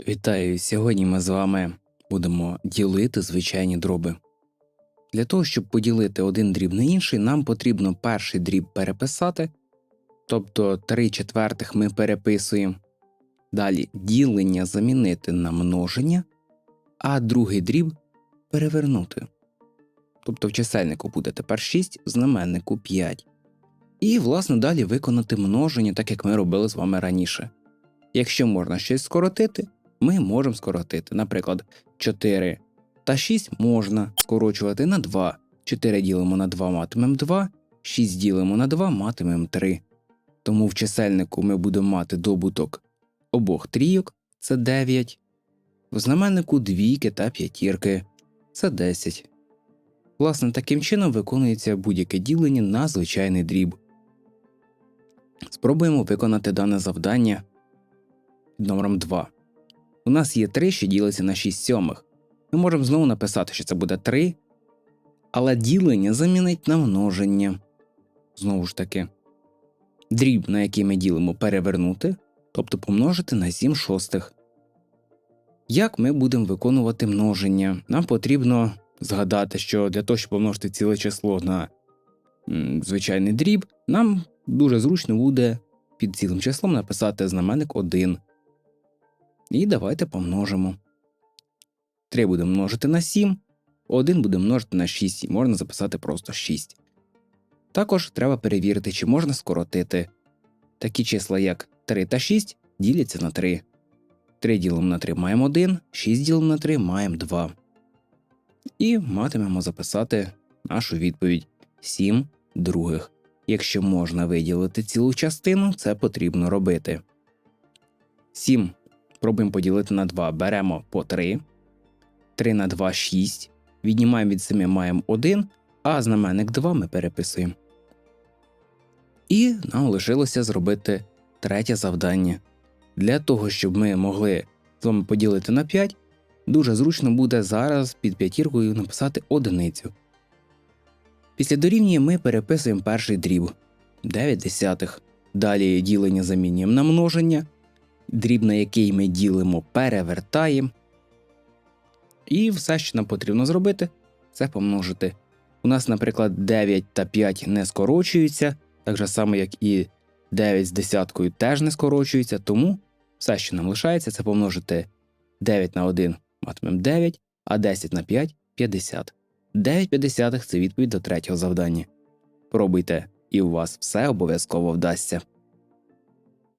Вітаю! Сьогодні ми з вами будемо ділити звичайні дроби. Для того, щоб поділити один дріб на інший, нам потрібно перший дріб переписати, тобто 3 четвертих ми переписуємо. Далі ділення замінити на множення, а другий дріб перевернути. Тобто в чисельнику буде тепер 6, в знаменнику 5. І, власне, далі виконати множення, так як ми робили з вами раніше. Якщо можна щось скоротити, ми можемо скоротити. Наприклад, 4 та 6 можна скорочувати на 2. 4 ділимо на 2 матимемо 2, 6 ділимо на 2 матимемо 3. Тому в чисельнику ми будемо мати добуток обох трійок це 9, в знаменнику двійки та п'ятірки це 10. Власне, таким чином виконується будь-яке ділення на звичайний дріб. Спробуємо виконати дане завдання номером 2. У нас є 3, що ділиться на 6 сьомих. Ми можемо знову написати, що це буде 3, але ділення замінить на множення. Знову ж таки, дріб, на який ми ділимо, перевернути, тобто помножити на 7 шостих. Як ми будемо виконувати множення? Нам потрібно згадати, що для того, щоб помножити ціле число на звичайний дріб, нам дуже зручно буде під цілим числом написати знаменник 1. І давайте помножимо. 3 буде множити на 7, 1 буде множити на 6, і можна записати просто 6. Також треба перевірити, чи можна скоротити. Такі числа, як 3 та 6, діляться на 3. 3 ділимо на 3 маємо 1, 6 ділимо на 3 маємо 2. І матимемо записати нашу відповідь 7 других. Якщо можна виділити цілу частину, це потрібно робити. 7 Пробуємо поділити на 2. Беремо по 3. 3 на 2 6. Віднімаємо від 7 маємо 1, а знаменник 2 ми переписуємо. І нам лишилося зробити третє завдання. Для того, щоб ми могли з вами поділити на 5, дуже зручно буде зараз під п'ятіркою написати одиницю. Після дорівнює ми переписуємо перший дріб 9 десятих. Далі ділення замінюємо на множення дріб, на який ми ділимо, перевертаємо. І все, що нам потрібно зробити, це помножити. У нас, наприклад, 9 та 5 не скорочуються, так же само, як і 9 з десяткою теж не скорочуються, тому все, що нам лишається, це помножити 9 на 1 матимемо 9, а 10 на 5 50. 9 п'ятдесятих – це відповідь до третього завдання. Пробуйте, і у вас все обов'язково вдасться.